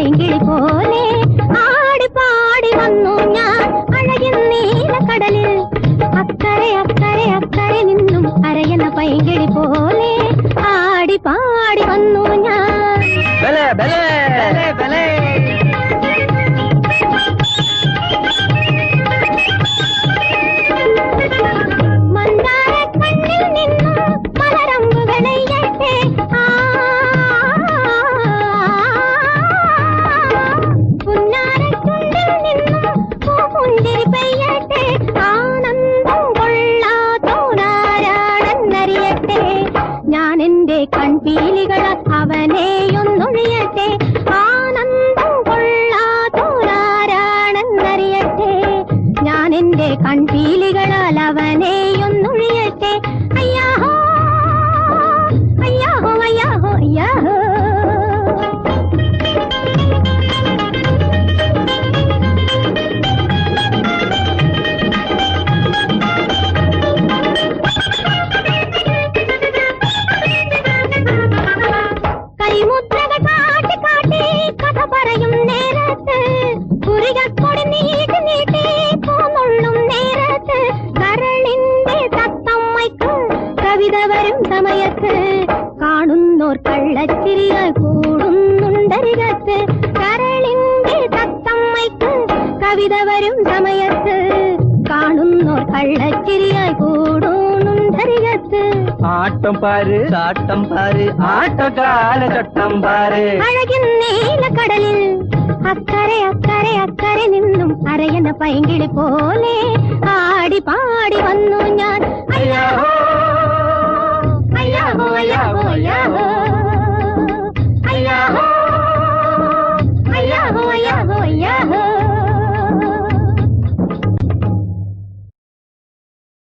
പൈങ്കിളി പോലെ ആടി പാടി വന്നു ഞാൻ അഴകിൻ കടലിൽ. അക്കരെ അക്കരെ അക്കരെ നിന്നും അരയെന്ന പൈങ്കിളി പോലെ ആടി പാടി വന്നു ഞാൻ. ബലേ ബലേ ബലേ ബലേ. മന്ദാരക്കണ്ണിൽ നിന്നും മലരമ്പ് വിളയട്ടെ എന്റെ കൺപീലികൾ അവനെയൊന്നൊഴിയട്ടെ? ആനന്ദം കൊള്ളാത്തോരാരാണെന്നറിയട്ടെ? ഞാൻ എന്റെ കൺപീലികളാൽ അവനെയൊന്നൊഴിയട്ടെ? അയ്യാഹോ അയ്യാഹോ അയ്യാഹോ അയ്യാഹോ. കുറികക്കൊടി നീട്ടി നീട്ടി പോന്നുള്ളും നേരത്ത് കരളിന്റെ തത്തമ്മയ്ക്ക് കവിത വരും സമയത്ത് കാണുന്നോർ കള്ളച്ചിരിയാൽ കൂടുന്നുണ്ടരികത്ത് കരളിന്റെ തത്തമ്മയ്ക്ക് കവിത വരും സമയത്ത് കാണുന്നോർ കള്ളച്ചിരിയാൽ കൂടുന്നുണ്ടരികത്ത് ആട്ടം പാര് ചാട്ടം പാര് ആട്ടകാല ചട്ടം പാര് അഴകിൻ നീലക്കടലിൽ അക്കരെ അക്കരെ അക്കരെ നിന്നും അരയന പൈങ്കിളി പോലെ ആടി പാടി വന്നു